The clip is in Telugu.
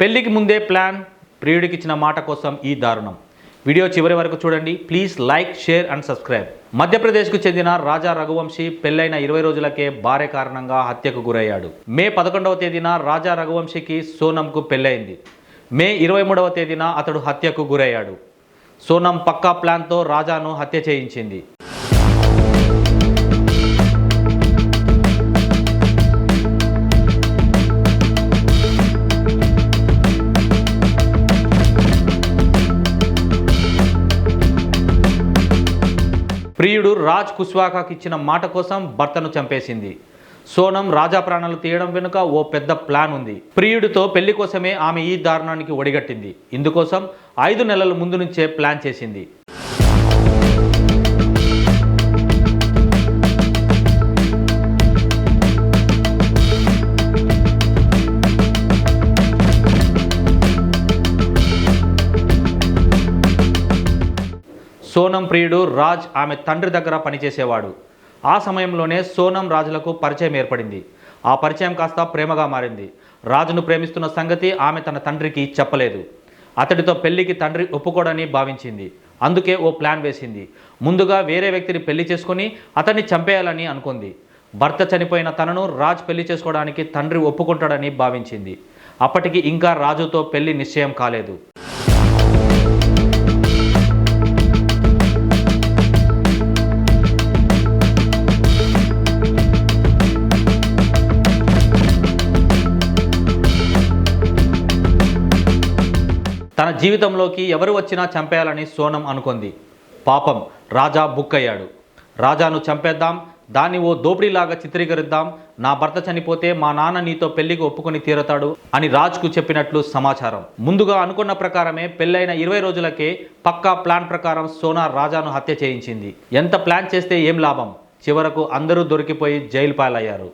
పెళ్ళికి ముందే ప్లాన్ ప్రియుడికి ఇచ్చిన మాట కోసం ఈ దారుణం. వీడియో చివరి వరకు చూడండి. Please like share and subscribe. మధ్యప్రదేశ్కు చెందిన రాజా రఘువంశీ పెళ్ళైన ఇరవై రోజులకే భార్య కారణంగా హత్యకు గురయ్యాడు. మే పదకొండవ తేదీన రాజా రఘువంశీకి సోనంకు పెళ్ళైంది మే ఇరవై మూడవ తేదీన అతడు హత్యకు గురయ్యాడు. సోనం పక్కా ప్లాన్తో రాజాను హత్య చేయించింది. ప్రియుడు రాజ్ కుష్వాకాకి ఇచ్చిన మాట కోసం భర్తను చంపేసింది. సోనం రాజా ప్రాణాలు తీయడం వెనుక ఓ పెద్ద ప్లాన్ ఉంది. ప్రియుడితో పెళ్ళి కోసమే ఆమె ఈ దారుణానికి ఒడిగట్టింది. ఇందుకోసం ఐదు నెలల ముందు నుంచే ప్లాన్ చేసింది. సోనం ప్రియుడు రాజ్ ఆమె తండ్రి దగ్గర పనిచేసేవాడు. ఆ సమయంలోనే సోనం రాజులకు పరిచయం ఏర్పడింది. ఆ పరిచయం కాస్త ప్రేమగా మారింది. రాజును ప్రేమిస్తున్న సంగతి ఆమె తన తండ్రికి చెప్పలేదు. అతడితో పెళ్ళికి తండ్రి ఒప్పుకోడని భావించింది. అందుకే ఓ ప్లాన్ వేసింది. ముందుగా వేరే వ్యక్తిని పెళ్ళి చేసుకుని అతన్ని చంపేయాలని అనుకుంది. భర్త చనిపోయిన తనను రాజ్ పెళ్ళి చేసుకోవడానికి తండ్రి ఒప్పుకుంటాడని భావించింది. అప్పటికి ఇంకా రాజుతో పెళ్ళి నిశ్చయం కాలేదు. తన జీవితంలోకి ఎవరు వచ్చినా చంపేయాలని సోనం అనుకుంది. పాపం రాజా బుక్ అయ్యాడు రాజాను చంపేద్దాం దాన్ని ఓ దోపిడీలాగా చిత్రీకరిద్దాం నా భర్త చనిపోతే మా నాన్న నీతో పెళ్ళికి ఒప్పుకొని తీరతాడు అని రాజ్కు చెప్పినట్లు సమాచారం. ముందుగా అనుకున్న ప్రకారమే పెళ్ళైన ఇరవై రోజులకే పక్కా ప్లాన్ ప్రకారం సోనా రాజాను హత్య చేయించింది. ఎంత ప్లాన్ చేస్తే ఏం లాభం? చివరకు అందరూ దొరికిపోయి జైలు పాలయ్యారు